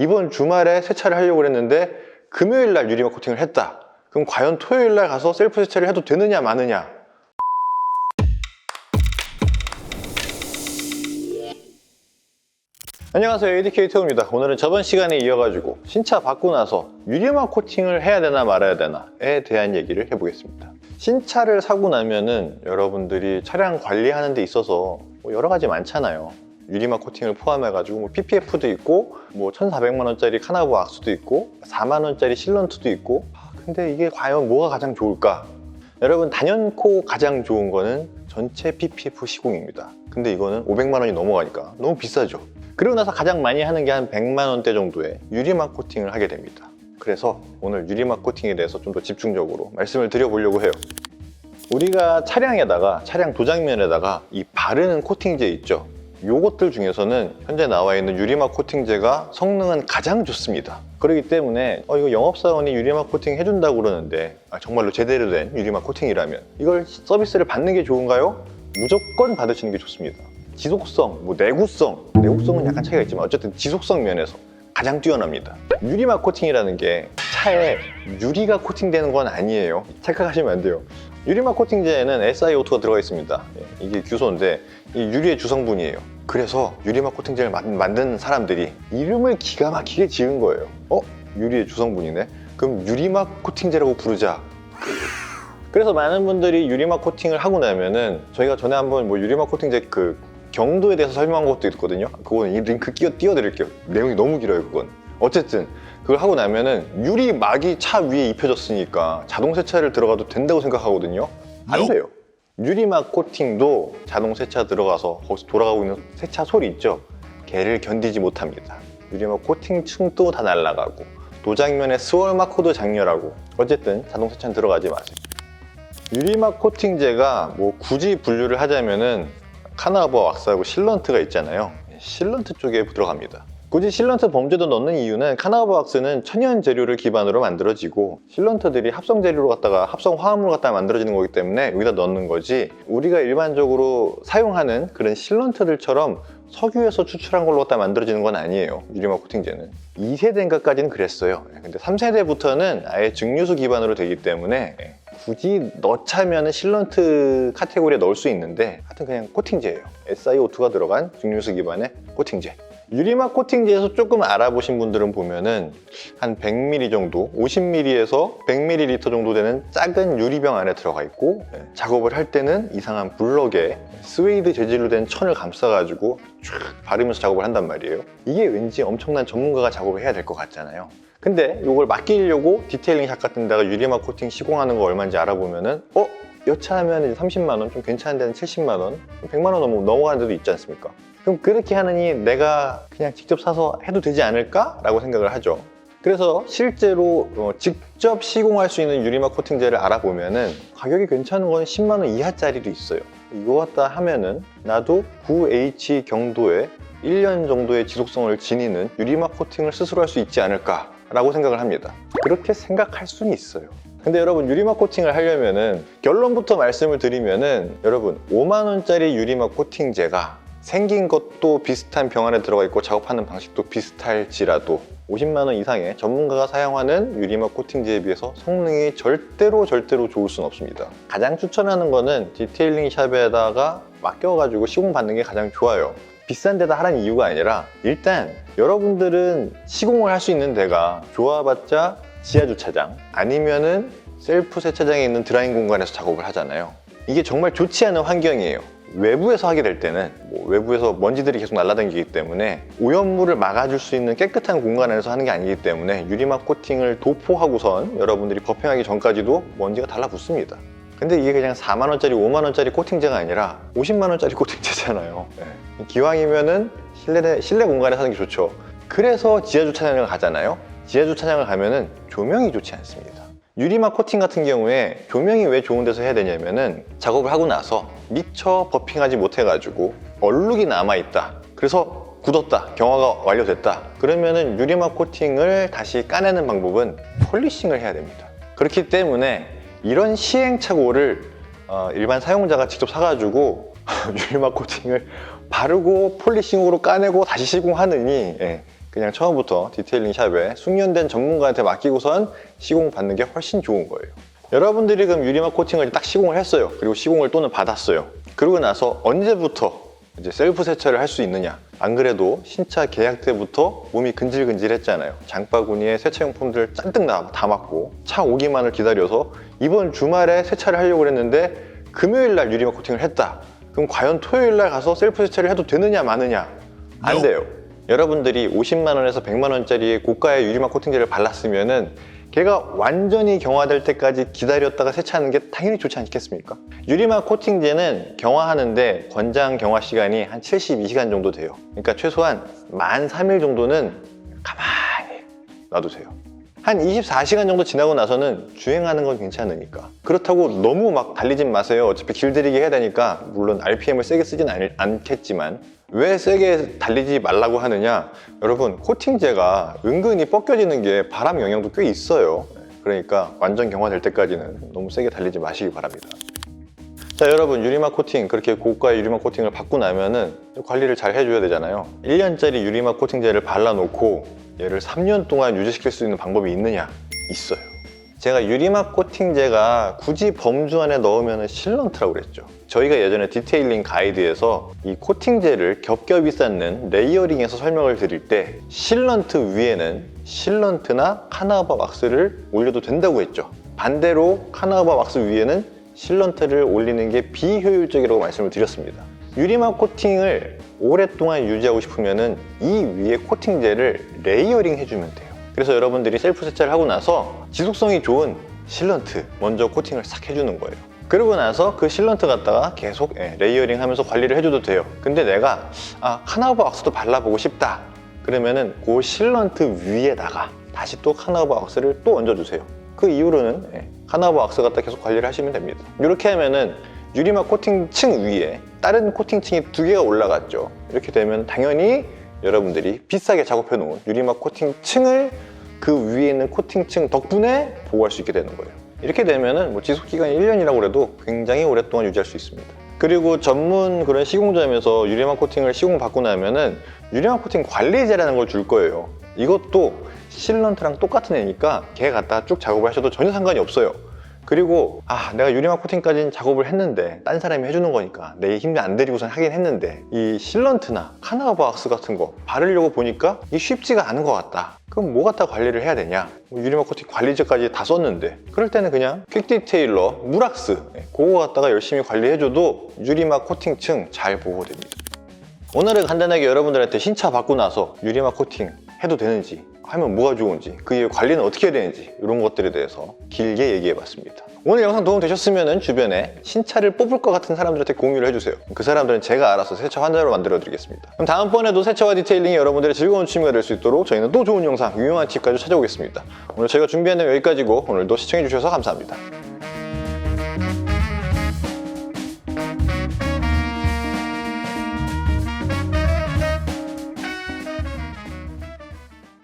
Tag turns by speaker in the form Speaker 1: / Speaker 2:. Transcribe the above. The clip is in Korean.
Speaker 1: 이번 주말에 세차를 하려고 했는데 금요일 날 유리막 코팅을 했다. 그럼 과연 토요일 날 가서 셀프 세차를 해도 되느냐 마느냐? 안녕하세요 ADK 태우입니다 오늘은 저번 시간에 이어가지고 신차 받고 나서 유리막 코팅을 해야 되나 말아야 되나에 대한 얘기를 해보겠습니다 신차를 사고 나면은 여러분들이 차량 관리하는 데 있어서 뭐 여러 가지 많잖아요 유리막 코팅을 포함해가지고 뭐 PPF도 있고 뭐 1,400만 원짜리 카나브 악수도 있고 4만 원짜리 실런트도 있고 아, 근데 이게 과연 뭐가 가장 좋을까? 여러분 단연코 가장 좋은 거는 전체 PPF 시공입니다. 근데 이거는 500만 원이 넘어가니까 너무 비싸죠. 그리고 나서 가장 많이 하는 게 한 100만 원대 정도의 유리막 코팅을 하게 됩니다. 그래서 오늘 유리막 코팅에 대해서 좀 더 집중적으로 말씀을 드려보려고 해요. 우리가 차량에다가 차량 도장면에다가 이 바르는 코팅제 있죠. 요것들 중에서는 현재 나와 있는 유리막 코팅제가 성능은 가장 좋습니다. 그렇기 때문에 어, 이거 영업사원이 유리막 코팅 해준다고 그러는데 아, 정말로 제대로 된 유리막 코팅이라면 이걸 서비스를 받는 게 좋은가요? 무조건 받으시는 게 좋습니다. 지속성, 뭐 내구성, 내구성은 약간 차이가 있지만 어쨌든 지속성 면에서 가장 뛰어납니다. 유리막 코팅이라는 게 차에 유리가 코팅되는 건 아니에요. 착각하시면 안 돼요. 유리막 코팅제에는 SiO2가 들어가 있습니다. 예, 이게 규소인데 이 유리의 주성분이에요. 그래서 유리막 코팅제를 만- 만든 사람들이 이름을 기가 막히게 지은 거예요. 어? 유리의 주성분이네? 그럼 유리막 코팅제라고 부르자. 그래서 많은 분들이 유리막 코팅을 하고 나면은 저희가 전에 한번 뭐 유리막 코팅제 그 경도에 대해서 설명한 것도 있거든요. 그거는 이 링크 끼워 띄워드릴게요. 내용이 너무 길어요, 그건. 어쨌든 그걸 하고 나면은 유리막이 차 위에 입혀졌으니까 자동 세차를 들어가도 된다고 생각하거든요. 안 돼요. 유리막 코팅도 자동 세차 들어가서 거기서 돌아가고 있는 세차 소리 있죠. 걔를 견디지 못합니다. 유리막 코팅 층도 다 날아가고 도장면에 스월 마커도 장렬하고 어쨌든 자동 세차는 들어가지 마세요. 유리막 코팅제가 뭐 굳이 분류를 하자면은 카나버 왁스하고 실런트가 있잖아요. 실런트 쪽에 들어갑니다. 굳이 실런트 범죄도 넣는 이유는 카나버 왁스는 천연 재료를 기반으로 만들어지고 실런트들이 합성 재료로 갖다가 합성 화합물 갖다가 만들어지는 거기 때문에 여기다 넣는 거지 우리가 일반적으로 사용하는 그런 실런트들처럼 석유에서 추출한 걸로 갖다 만들어지는 건 아니에요 유리막 코팅제는. 2세대인가까지는 그랬어요. 근데 3세대부터는 아예 증류수 기반으로 되기 때문에 굳이 넣자면 실런트 카테고리에 넣을 수 있는데 하여튼 그냥 코팅제예요. SiO2가 들어간 증류수 기반의 코팅제 유리막 코팅제에서 조금 알아보신 분들은 보면은 한 100ml 정도, 50ml에서 100ml 정도 되는 작은 유리병 안에 들어가 있고 예, 작업을 할 때는 이상한 블럭에 스웨이드 재질로 된 천을 감싸가지고 쫙 바르면서 작업을 한단 말이에요. 이게 왠지 엄청난 전문가가 작업을 해야 될 것 같잖아요. 근데 이걸 맡기려고 디테일링 샵 같은 데가 유리막 코팅 시공하는 거 얼마인지 알아보면은 어? 여차하면 30만 원, 좀 괜찮은 데는 70만 원, 100만 원 넘어 넘어가는 데도 있지 않습니까? 그럼 그렇게 하느니 내가 그냥 직접 사서 해도 되지 않을까 라고 생각을 하죠. 그래서 실제로 어, 직접 시공할 수 있는 유리막 코팅제를 알아보면 은 가격이 괜찮은 건 10만 원 이하짜리도 있어요. 이거 갖다 하면은 나도 9H 경도에 1년 정도의 지속성을 지니는 유리막 코팅을 스스로 할 수 있지 않을까 라고 생각을 합니다. 그렇게 생각할 수는 있어요. 근데 여러분 유리막 코팅을 하려면은 결론부터 말씀을 드리면은 여러분 5만 원짜리 유리막 코팅제가 생긴 것도 비슷한 병 안에 들어가 있고 작업하는 방식도 비슷할지라도 50만 원 이상의 전문가가 사용하는 유리막 코팅제에 비해서 성능이 절대로 절대로 좋을 수는 없습니다. 가장 추천하는 거는 디테일링 샵에다가 맡겨가지고 시공 받는 게 가장 좋아요. 비싼 데다 하라는 이유가 아니라 일단 여러분들은 시공을 할 수 있는 데가 좋아봤자 지하 주차장 아니면은 셀프 세차장에 있는 드라잉 공간에서 작업을 하잖아요. 이게 정말 좋지 않은 환경이에요. 외부에서 하게 될 때는 뭐 외부에서 먼지들이 계속 날아다니기 때문에 오염물을 막아줄 수 있는 깨끗한 공간에서 하는 게 아니기 때문에 유리막 코팅을 도포하고선 여러분들이 법행하기 전까지도 먼지가 달라붙습니다. 근데 이게 그냥 4만 원짜리, 5만 원짜리 코팅제가 아니라 50만 원짜리 코팅제잖아요. 네. 기왕이면은 실내 실내 공간에서 하는 게 좋죠. 그래서 지하 주차장을 가잖아요. 지하 주차장을 가면은 조명이 좋지 않습니다. 유리막 코팅 같은 경우에 조명이 왜 좋은 데서 해야 되냐면은 작업을 하고 나서 미처 버핑하지 못해가지고 얼룩이 남아있다. 그래서 굳었다. 경화가 완료됐다. 그러면은 유리막 코팅을 다시 까내는 방법은 폴리싱을 해야 됩니다. 그렇기 때문에 이런 시행착오를 어, 일반 사용자가 직접 사가지고 유리막 코팅을 바르고 폴리싱으로 까내고 다시 시공하느니 예, 그냥 처음부터 디테일링 샵에 숙련된 전문가한테 맡기고선 시공 받는 게 훨씬 좋은 거예요. 여러분들이 그럼 유리막 코팅을 딱 시공을 했어요. 그리고 시공을 또는 받았어요. 그러고 나서 언제부터 이제 셀프 세차를 할 수 있느냐? 안 그래도 신차 계약 때부터 몸이 근질근질했잖아요. 장바구니에 세차용품들을 잔뜩 나- 담았고 차 오기만을 기다려서 이번 주말에 세차를 하려고 했는데 금요일 날 유리막 코팅을 했다. 그럼 과연 토요일 날 가서 셀프 세차를 해도 되느냐 마느냐? 안 돼요. 여러분들이 50만 원에서 100만 원짜리 고가의 유리막 코팅제를 발랐으면은 걔가 완전히 경화될 때까지 기다렸다가 세차하는 게 당연히 좋지 않겠습니까? 유리막 코팅제는 경화하는데 권장 경화 시간이 한 72시간 정도 돼요. 그러니까 최소한 만 3일 정도는 가만히 놔두세요. 한 24시간 정도 지나고 나서는 주행하는 건 괜찮으니까. 그렇다고 너무 막 달리진 마세요. 어차피 길들이기 해야 되니까 물론 RPM을 세게 쓰진 않, 않겠지만 왜 세게 달리지 말라고 하느냐? 여러분 코팅제가 은근히 벗겨지는 게 바람 영향도 꽤 있어요. 그러니까 완전 경화될 때까지는 너무 세게 달리지 마시기 바랍니다. 자 여러분 유리막 코팅 그렇게 고가의 유리막 코팅을 받고 나면은 관리를 잘 해줘야 되잖아요 1년짜리 유리막 코팅제를 발라놓고 얘를 3년 동안 유지시킬 수 있는 방법이 있느냐? 있어요 제가 유리막 코팅제가 굳이 범주 안에 넣으면 실런트라고 그랬죠 저희가 예전에 디테일링 가이드에서 이 코팅제를 겹겹이 쌓는 레이어링에서 설명을 드릴 때 실런트 위에는 실런트나 카나바 왁스를 올려도 된다고 했죠 반대로 카나바 왁스 위에는 실런트를 올리는 게 비효율적이라고 말씀을 드렸습니다. 유리막 코팅을 오랫동안 유지하고 싶으면 이 위에 코팅제를 레이어링 해주면 돼요. 그래서 여러분들이 셀프 세차를 하고 나서 지속성이 좋은 실런트 먼저 코팅을 싹 해주는 거예요. 그러고 나서 그 실런트 갖다가 계속 예, 레이어링 하면서 관리를 해줘도 돼요. 근데 내가 아, 카나바 왁스도 발라보고 싶다. 그러면은 그 실런트 위에다가 다시 또 카나바 왁스를 또 얹어주세요. 그 이후로는 예, 카나바 왁스 갖다 계속 관리를 하시면 됩니다. 이렇게 하면은 유리막 코팅층 위에 다른 코팅층이 두 개가 올라갔죠. 이렇게 되면 당연히 여러분들이 비싸게 작업해 놓은 유리막 코팅층을 그 위에 있는 코팅층 덕분에 보호할 수 있게 되는 거예요. 이렇게 되면은 뭐 지속 기간이 1년이라고 해도 굉장히 오랫동안 유지할 수 있습니다. 그리고 전문 그런 시공점에서 유리막 코팅을 시공 받고 나면은 유리막 코팅 관리제라는 걸 줄 거예요. 이것도 실런트랑 똑같은 애니까 걔 갖다 쭉 작업을 하셔도 전혀 상관이 없어요. 그리고 아 내가 유리막 코팅까지는 작업을 했는데 딴 사람이 해주는 거니까 내 힘이 안 들이고선 하긴 했는데 이 실런트나 카나바 왁스 같은 거 바르려고 보니까 이게 쉽지가 않은 것 같다. 그럼 뭐 갖다 관리를 해야 되냐? 뭐 유리막 코팅 관리제까지 다 썼는데. 그럴 때는 그냥 퀵 디테일러 물왁스 예, 그거 갖다가 열심히 관리해줘도 유리막 코팅층 잘 보호됩니다. 오늘은 간단하게 여러분들한테 신차 받고 나서 유리막 코팅 해도 되는지 하면 뭐가 좋은지 그 이후 관리는 어떻게 해야 되는지 이런 것들에 대해서 길게 얘기해 봤습니다. 오늘 영상 도움 되셨으면 주변에 신차를 뽑을 것 같은 사람들한테 공유를 해주세요. 그 사람들은 제가 알아서 세차 환자로 만들어 드리겠습니다. 그럼 다음번에도 세차와 디테일링이 여러분들의 즐거운 취미가 될 수 있도록 저희는 또 좋은 영상 유용한 팁까지 찾아오겠습니다. 오늘 제가 준비한 내용 여기까지고 오늘도 시청해 주셔서 감사합니다